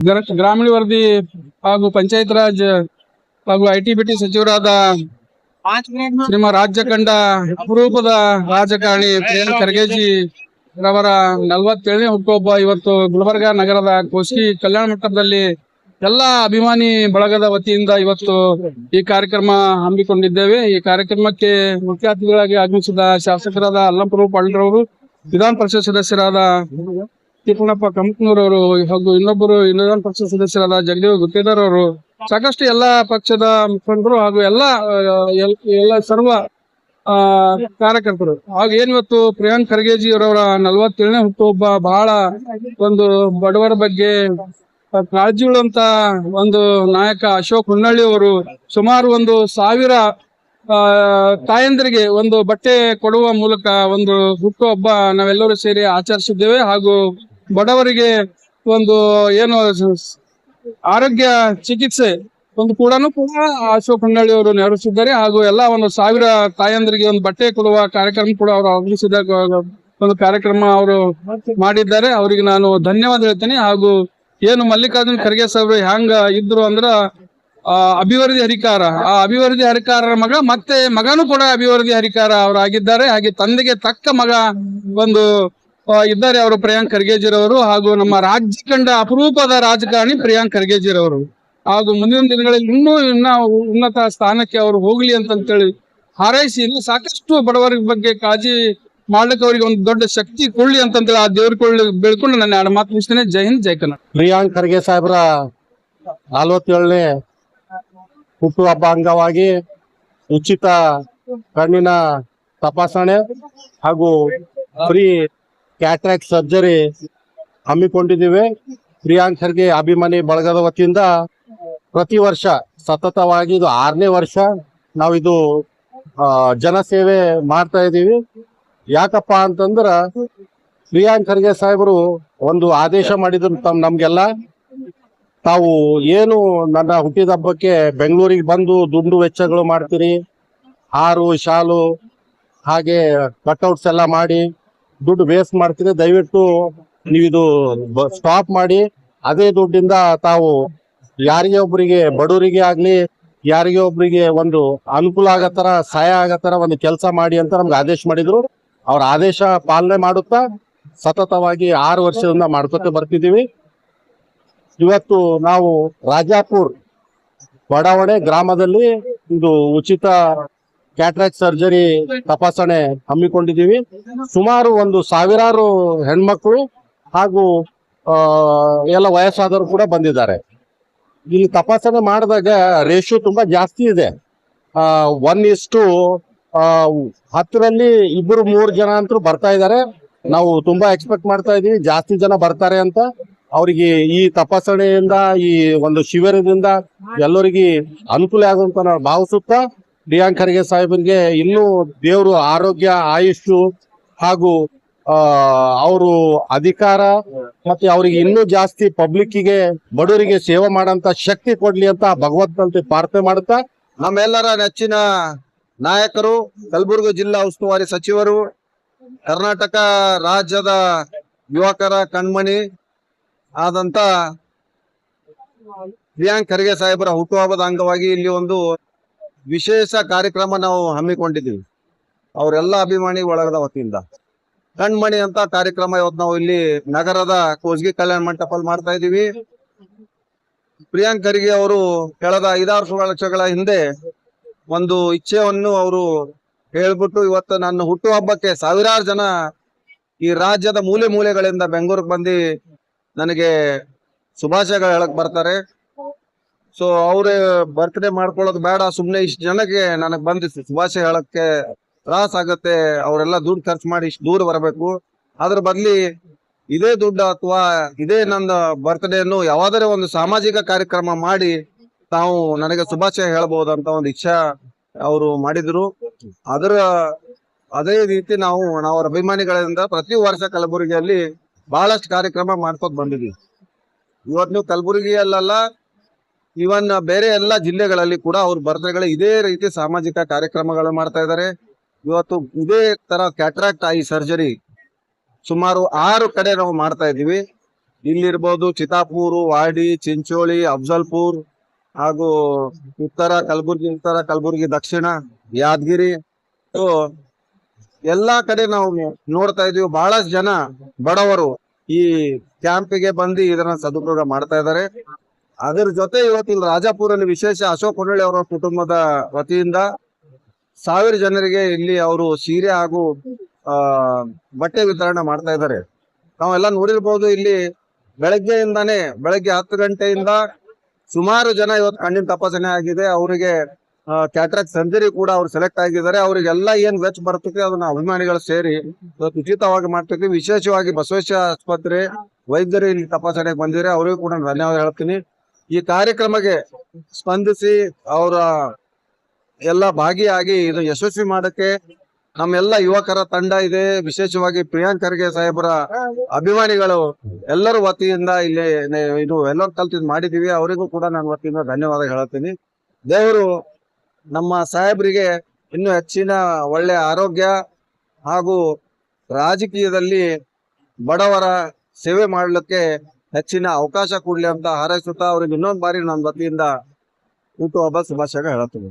ಗ್ರ- ಗ್ರಾಮೀಣ ವರದಿ ಹಾಗೂ ಪಂಚಾಯತ್ ರಾಜ್ ಹಾಗೂ ಐ ಟಿ ಬಿ ಟಿ ಸಚಿವರಾದ ನಿಮ್ಮ ರಾಜ್ಯ ಕಂಡ ಅಪರೂಪದ ರಾಜಕಾರಣಿ ಪ್ರೇಮ್ ಖರ್ಗೆಜಿ ರವರ ನಲವತ್ತೇಳನೇ ಹುಟ್ಟುಹಬ್ಬ ಇವತ್ತು ಗುಲ್ಬರ್ಗ ನಗರದ ಕೋಸಿ ಕಲ್ಯಾಣ ಮಂಟಪದಲ್ಲಿ ಎಲ್ಲ ಅಭಿಮಾನಿ ಬಳಗದ ವತಿಯಿಂದ ಇವತ್ತು ಈ ಕಾರ್ಯಕ್ರಮ ಹಮ್ಮಿಕೊಂಡಿದ್ದೇವೆ. ಈ ಕಾರ್ಯಕ್ರಮಕ್ಕೆ ಮುಖ್ಯ ಅತಿಥಿಗಳಾಗಿ ಆಗಮಿಸಿದ ಶಾಸಕರಾದ ಅಲ್ಲಂಪುರ ಪಾಲ್ರವರು ವಿಧಾನ ಪರಿಷತ್ ಸದಸ್ಯರಾದ ತಿಪ್ಪಣ್ಣಪ್ಪ ಅವರು ಹಾಗೂ ಇನ್ನೊಬ್ಬರು ಇನ್ನೊಂದು ಪಕ್ಷದ ಸದಸ್ಯರಾದ ಜಗದೇವ್ ಗುತ್ತೇದಾರ್ ಅವರು ಸಾಕಷ್ಟು ಎಲ್ಲಾ ಪಕ್ಷದ ಮುಖಂಡರು ಹಾಗೂ ಎಲ್ಲಾ ಎಲ್ಲ ಸರ್ವ ಆ, ಕಾರ್ಯಕರ್ತರು. ಹಾಗೂ ಏನ್ ಇವತ್ತು ಪ್ರಿಯಾಂಕ್ ಖರ್ಗೆಜಿ ಅವರವರ ನಲವತ್ತೇಳನೇ ಹುಟ್ಟುಹಬ್ಬ ಬಹಳ ಒಂದು ಬಡವರ ಬಗ್ಗೆ ಕಾಳಜಿ ಉಳ್ಳಂತ ಒಂದು ನಾಯಕ ಅಶೋಕ್ ಹುನ್ನಳ್ಳಿ ಅವರು ಸುಮಾರು ಒಂದು ಸಾವಿರ ತಾಯಂದಿರಿಗೆ ಒಂದು ಬಟ್ಟೆ ಕೊಡುವ ಮೂಲಕ ಒಂದು ಹುಟ್ಟುಹಬ್ಬ ನಾವೆಲ್ಲರೂ ಸೇರಿ ಆಚರಿಸಿದ್ದೇವೆ ಹಾಗೂ ಬಡವರಿಗೆ ಒಂದು ಏನು ಆರೋಗ್ಯ ಚಿಕಿತ್ಸೆ ಒಂದು ಕೂಡ ಕೂಡ ಅಶೋಕ್ ಹೊನ್ನಳ್ಳಿ ಅವರು ನೆರವೇರಿಸಿದ್ದಾರೆ ಹಾಗೂ ಎಲ್ಲ ಒಂದು ಸಾವಿರ ತಾಯಂದರಿಗೆ ಒಂದು ಬಟ್ಟೆ ಕೊಡುವ ಕಾರ್ಯಕ್ರಮ ಕೂಡ ಅವರು ಆಗಮಿಸಿದ ಒಂದು ಕಾರ್ಯಕ್ರಮ ಅವರು ಮಾಡಿದ್ದಾರೆ. ಅವರಿಗೆ ನಾನು ಧನ್ಯವಾದ ಹೇಳ್ತೇನೆ. ಹಾಗೂ ಏನು ಮಲ್ಲಿಕಾರ್ಜುನ್ ಖರ್ಗೆ ಸಾಹೇಬ್ರು ಹ್ಯಾಂಗ ಇದ್ರು ಅಂದ್ರ, ಆ, ಅಭಿವೃದ್ಧಿ ಹರಿಕಾರ. ಆ ಅಭಿವೃದ್ಧಿ ಹರಿಕಾರರ ಮಗ, ಮತ್ತೆ ಮಗನೂ ಕೂಡ ಅಭಿವೃದ್ಧಿ ಹರಿಕಾರ ಅವರಾಗಿದ್ದಾರೆ. ಹಾಗೆ ತಂದೆಗೆ ತಕ್ಕ ಮಗ ಒಂದು ಇದ್ದಾರೆ ಅವರು ಪ್ರಿಯಾಂಕ್ ಖರ್ಗೆಜಿರವರು ಹಾಗೂ ನಮ್ಮ ರಾಜ್ಯ ಕಂಡ ಅಪರೂಪದ ರಾಜಕಾರಣಿ ಪ್ರಿಯಾಂಕ್ ಖರ್ಗೆಜಿರವರು ಹಾಗೂ ಮುಂದಿನ ದಿನಗಳಲ್ಲಿ ಇನ್ನೂ ಇನ್ನ ಉನ್ನತ ಸ್ಥಾನಕ್ಕೆ ಅವರು ಹೋಗ್ಲಿ ಅಂತಂತೇಳಿ ಹಾರೈಸಿ ಇನ್ನು ಸಾಕಷ್ಟು ಬಡವರ ಬಗ್ಗೆ ಕಾಳಜಿ ಮಾಡ್ಲಿಕ್ಕೆ ಅವರಿಗೆ ಒಂದು ದೊಡ್ಡ ಶಕ್ತಿ ಕೊಳ್ಳಿ ಅಂತಂತೇಳಿ ಆ ದೇವ್ರ ಕೊಳ್ಳಿ ಬೆಳ್ಕೊಂಡು ನಾನು ಎರಡು ಮಾತು ಮುಗಿಸ್ತೇನೆ. ಜೈ ಹಿಂದ್, ಜೈ ಕನ್ನಡ. ಪ್ರಿಯಾಂಕ್ ಖರ್ಗೆ ಸಾಹೇಬ್ರ ನಲವತ್ತೇಳನೇ ಹುಟ್ಟುಹಬ್ಬ ಅಂಗವಾಗಿ ಉಚಿತ ಕಣ್ಣಿನ ತಪಾಸಣೆ ಹಾಗೂ ಫ್ರೀ ಕ್ಯಾಟ್ರಾಕ್ಟ್ ಸರ್ಜರಿ ಹಮ್ಮಿಕೊಂಡಿದ್ದೀವಿ. ಪ್ರಿಯಾಂಕ್ ಖರ್ಗೆ ಅಭಿಮಾನಿ ಬಳಗದ ವತಿಯಿಂದ ಪ್ರತಿ ವರ್ಷ, ಸತತವಾಗಿ ಇದು ಆರನೇ ವರ್ಷ ನಾವು ಇದು ಜನಸೇವೆ ಮಾಡ್ತಾ ಇದ್ದೀವಿ. ಯಾಕಪ್ಪ ಅಂತಂದ್ರ ಪ್ರಿಯಾಂಕ್ ಖರ್ಗೆ ಸಾಹೇಬರು ಒಂದು ಆದೇಶ ಮಾಡಿದ್ರು ತಮ್ ನಮ್ಗೆಲ್ಲ. ತಾವು ಏನು ನನ್ನ ಹುಟ್ಟಿದ ಹಬ್ಬಕ್ಕೆ ಬೆಂಗಳೂರಿಗೆ ಬಂದು ದುಂಡು ವೆಚ್ಚಗಳು ಮಾಡ್ತೀರಿ, ಹಾರು, ಶಾಲು, ಹಾಗೆ ಕಟ್ಔಟ್ಸ್ ಎಲ್ಲ ಮಾಡಿ ದುಡ್ಡು ವೇಸ್ಟ್ ಮಾಡ್ತೀರಿ, ದಯವಿಟ್ಟು ನೀವಿದು ಸ್ಟಾಪ್ ಮಾಡಿ, ಅದೇ ದುಡ್ಡಿಂದ ತಾವು ಯಾರಿಗೆ ಒಬ್ಬರಿಗೆ ಬಡವರಿಗೆ ಆಗ್ಲಿ, ಯಾರಿಗೆ ಒಬ್ಬರಿಗೆ ಒಂದು ಅನುಕೂಲ ಆಗತ್ತರ ತರ, ಸಹಾಯ ಆಗತ್ತರ ತರ ಒಂದು ಕೆಲಸ ಮಾಡಿ ಅಂತ ನಮ್ಗೆ ಆದೇಶ ಮಾಡಿದ್ರು. ಅವ್ರ ಆದೇಶ ಪಾಲನೆ ಮಾಡುತ್ತಾ, ಸತತವಾಗಿ ಆರು ವರ್ಷದಿಂದ ಮಾಡ್ಕೊತ ಬರ್ತಿದ್ದೀವಿ. ಇವತ್ತು ನಾವು ರಾಜಾಪುರ್, ಬಡಾವಣೆ ಗ್ರಾಮದಲ್ಲಿ ಇದು ಉಚಿತ ಕ್ಯಾಟ್ರಾಕ್ಟ್ ಸರ್ಜರಿ ತಪಾಸಣೆ ಹಮ್ಮಿಕೊಂಡಿದ್ದೀವಿ. ಸುಮಾರು ಒಂದು ಸಾವಿರಾರು ಹೆಣ್ಮಕ್ಳು ಹಾಗೂ ಎಲ್ಲ ವಯಸ್ಸಾದವರು ಕೂಡ ಬಂದಿದ್ದಾರೆ. ಇಲ್ಲಿ ತಪಾಸಣೆ ಮಾಡಿದಾಗ ರೇಷಿಯೋ ತುಂಬಾ ಜಾಸ್ತಿ ಇದೆ. ಒನ್ ಇಷ್ಟು ಹತ್ತರಲ್ಲಿ ಇಬ್ಬರು ಮೂರು ಜನ ಅಂತೂ ಬರ್ತಾ ಇದ್ದಾರೆ. ನಾವು ತುಂಬಾ ಎಕ್ಸ್ಪೆಕ್ಟ್ ಮಾಡ್ತಾ ಇದೀವಿ ಜಾಸ್ತಿ ಜನ ಬರ್ತಾರೆ ಅಂತ. ಅವರಿಗೆ ಈ ತಪಾಸಣೆಯಿಂದ, ಈ ಒಂದು ಶಿಬಿರದಿಂದ ಎಲ್ಲರಿಗೆ ಅನುಕೂಲ ಆಗುವಂತ ನಾವು ಭಾವಿಸುತ್ತಾ ಪ್ರಿಯಾಂಕ್ ಖರ್ಗೆ ಸಾಹೇಬನ್ಗೆ ಇನ್ನೂ ದೇವರು ಆರೋಗ್ಯ ಆಯುಷು ಹಾಗೂ ಅವರು ಅಧಿಕಾರ ಮತ್ತೆ ಅವರಿಗೆ ಇನ್ನೂ ಜಾಸ್ತಿ ಪಬ್ಲಿಕ್ಕಿಗೆ, ಬಡವರಿಗೆ ಸೇವೆ ಮಾಡಂತ ಶಕ್ತಿ ಕೊಡ್ಲಿ ಅಂತ ಭಗವಂತಂತೆ ಪ್ರಾರ್ಥನೆ ಮಾಡುತ್ತಾ. ನಮ್ಮೆಲ್ಲರ ನೆಚ್ಚಿನ ನಾಯಕರು, ಕಲಬುರಗಿ ಜಿಲ್ಲಾ ಉಸ್ತುವಾರಿ ಸಚಿವರು, ಕರ್ನಾಟಕ ರಾಜ್ಯದ ಯುವಕರ ಕಣ್ಮಣಿ ಆದಂತ ಪ್ರಿಯಾಂಕ್ ಖರ್ಗೆ ಸಾಹೇಬರ ಹುಟ್ಟುಹಬ್ಬದ ಅಂಗವಾಗಿ ಇಲ್ಲಿ ಒಂದು ವಿಶೇಷ ಕಾರ್ಯಕ್ರಮ ನಾವು ಹಮ್ಮಿಕೊಂಡಿದ್ದೀವಿ. ಅವರೆಲ್ಲ ಅಭಿಮಾನಿ ಒಳಗದ ವತಿಯಿಂದ. ಕಣ್ಮಣಿ ಅಂತ ಕಾರ್ಯಕ್ರಮ ಇವತ್ತು ನಾವು ಇಲ್ಲಿ ನಗರದ ಕೋಸ್ಗಿ ಕಲ್ಯಾಣ ಮಂಟಪಲ್ಲಿ ಮಾಡ್ತಾ ಇದ್ದೀವಿ. ಪ್ರಿಯಾಂಕ್ ಖರ್ಗೆ ಅವರು ಕಳೆದ ಐದಾರು ಲಕ್ಷಗಳ ಹಿಂದೆ ಒಂದು ಇಚ್ಛೆಯನ್ನು ಅವರು ಹೇಳ್ಬಿಟ್ಟು ಇವತ್ತು ನನ್ನ ಹುಟ್ಟುಹಬ್ಬಕ್ಕೆ ಸಾವಿರಾರು ಜನ ಈ ರಾಜ್ಯದ ಮೂಲೆ ಮೂಲೆಗಳಿಂದ ಬೆಂಗಳೂರಿಗೆ ಬಂದು ನನಗೆ ಶುಭಾಶಯಗಳು ಹೇಳಕ್ ಬರ್ತಾರೆ. ಸೊ ಅವ್ರೆ ಬರ್ತ್ಡೇ ಮಾಡ್ಕೊಳ್ಳೋದು ಬೇಡ. ಸುಮ್ನೆ ಇಷ್ಟು ಜನಕ್ಕೆ ನನಗೆ ಬಂದು ಶುಭಾಶಯ ಹೇಳಕ್ಕೆ ತ್ರಾಸ ಆಗತ್ತೆ. ಅವರೆಲ್ಲ ದುಡ್ಡು ಖರ್ಚು ಮಾಡಿ ಇಷ್ಟು ದೂರ ಬರಬೇಕು. ಅದ್ರ ಬದ್ಲಿ ಇದೇ ದುಡ್ಡು ಅಥವಾ ಇದೇ ನನ್ನ ಅನ್ನು ಯಾವಾದರೆ ಒಂದು ಸಾಮಾಜಿಕ ಕಾರ್ಯಕ್ರಮ ಮಾಡಿ ತಾವು ನನಗೆ ಶುಭಾಶಯ ಹೇಳ್ಬೋದಂತ ಒಂದು ಇಚ್ಛಾ ಅವರು ಮಾಡಿದ್ರು. ಅದರ ಅದೇ ರೀತಿ ನಾವು ನಾವು ಅವ್ರ ಅಭಿಮಾನಿಗಳಿಂದ ಪ್ರತಿ ವರ್ಷ ಕಲಬುರಗಿಯಲ್ಲಿ ಬಹಳಷ್ಟು ಕಾರ್ಯಕ್ರಮ ಮಾಡ್ಕೊತ ಬಂದಿದ್ವಿ. ಇವತ್ತು ನೀವು ಕಲಬುರಗಿಯಲ್ಲ ಇವನ್ ಬೇರೆ ಎಲ್ಲ ಜಿಲ್ಲೆಗಳಲ್ಲಿ ಕೂಡ ಅವ್ರ ಬರ್ತ್ಡೇಗಳು ಇದೇ ರೀತಿ ಸಾಮಾಜಿಕ ಕಾರ್ಯಕ್ರಮಗಳು ಮಾಡ್ತಾ ಇದ್ದಾರೆ ಇವತ್ತು ಇದೇ ತರ ಕ್ಯಾಟ್ರಾಕ್ಟ್ ಆಯಿ ಸರ್ಜರಿ ಸುಮಾರು ಆರು ಕಡೆ ನಾವು ಮಾಡ್ತಾ ಇದ್ದೀವಿ. ಇಲ್ಲಿರ್ಬೋದು ಚಿತಾಪೂರು, ವಾಡಿ, ಚಿಂಚೋಳಿ, ಅಫ್ಜಲ್ಪುರ್ ಹಾಗೂ ಉತ್ತರ ಕಲಬುರ್ಗಿ ಉತ್ತರ ಕಲಬುರ್ಗಿ, ದಕ್ಷಿಣ, ಯಾದಗಿರಿ. ಎಲ್ಲಾ ಕಡೆ ನಾವು ನೋಡ್ತಾ ಇದೀವಿ ಬಹಳಷ್ಟು ಜನ ಬಡವರು ಈ ಕ್ಯಾಂಪಿಗೆ ಬಂದು ಇದನ್ನ ಸದುಪಯೋಗ ಮಾಡ್ತಾ ಇದ್ದಾರೆ ಅದರ ಜೊತೆ ಇವತ್ತಿನ ರಾಜಾಪುರಲ್ಲಿ ವಿಶೇಷ ಅಶೋಕ್ ಹೊನ್ನಳ್ಳಿ ಅವರ ಕುಟುಂಬದ ವತಿಯಿಂದ ಸಾವಿರ ಜನರಿಗೆ ಇಲ್ಲಿ ಅವರು ಸೀರೆ ಹಾಗೂ, ಆ, ಬಟ್ಟೆ ವಿತರಣೆ ಮಾಡ್ತಾ ಇದ್ದಾರೆ. ನಾವೆಲ್ಲ ನೋಡಿರ್ಬೋದು ಇಲ್ಲಿ ಬೆಳಗ್ಗೆಯಿಂದಾನೇ, ಬೆಳಗ್ಗೆ ಹತ್ತು ಗಂಟೆಯಿಂದ ಸುಮಾರು ಜನ ಇವತ್ತು ಕಣ್ಣಿನ ತಪಾಸಣೆ ಆಗಿದೆ. ಅವರಿಗೆ ಕ್ಯಾಟ್ರಾಕ್ ಸರ್ಜರಿ ಕೂಡ ಅವ್ರು ಸೆಲೆಕ್ಟ್ ಆಗಿದ್ದಾರೆ. ಅವರಿಗೆಲ್ಲ ಏನ್ ವೆಚ್ಚ ಬರ್ತೈತಿ ಅದನ್ನ ಅಭಿಮಾನಿಗಳು ಸೇರಿ ಇವತ್ತು ಉಚಿತವಾಗಿ ಮಾಡ್ತಿದ್ವಿ ವಿಶೇಷವಾಗಿ ಬಸವೇಶ್ವರ ಆಸ್ಪತ್ರೆ ವೈದ್ಯರು ಇಲ್ಲಿ ತಪಾಸಣೆಗೆ ಬಂದಿದ್ದಾರೆ. ಅವರಿಗೂ ಕೂಡ ಧನ್ಯವಾದ ಹೇಳ್ತೀನಿ. ಈ ಕಾರ್ಯಕ್ರಮಕ್ಕೆ ಸ್ಪಂದಿಸಿ ಅವರ ಎಲ್ಲ ಭಾಗಿಯಾಗಿ ಇದು ಯಶಸ್ವಿ ಮಾಡಕ್ಕೆ ನಮ್ಮೆಲ್ಲ ಯುವಕರ ತಂಡ ಇದೆ. ವಿಶೇಷವಾಗಿ ಪ್ರಿಯಾಂಕ್ ಖರ್ಗೆ ಸಾಹೇಬರ ಅಭಿಮಾನಿಗಳು ಎಲ್ಲರ ವತಿಯಿಂದ ಇಲ್ಲಿ ಇದು ಎಲ್ಲರೂ ಕಲ್ತಿದ್ ಮಾಡಿದೀವಿ. ಅವರಿಗೂ ಕೂಡ ನಾನು ವತಿಯಿಂದ ಧನ್ಯವಾದ ಹೇಳ್ತೀನಿ ದೇವರು ನಮ್ಮ ಸಾಹೇಬರಿಗೆ ಇನ್ನು ಹೆಚ್ಚಿನ ಒಳ್ಳೆ ಆರೋಗ್ಯ ಹಾಗೂ ರಾಜಕೀಯದಲ್ಲಿ ಬಡವರ ಸೇವೆ ಮಾಡಲಿಕ್ಕೆ ಹೆಚ್ಚಿನ ಅವಕಾಶ ಕೊಡ್ಲಿ ಅಂತ ಹಾರೈಸುತ್ತಾ ಅವ್ರಿಗೆ ಇನ್ನೊಂದು ಬಾರಿ ನನ್ನ ವತಿಯಿಂದ ಹುಟ್ಟುಹಬ್ಬ ಶುಭಾಶಯ ಹೇಳ್ತೀನಿ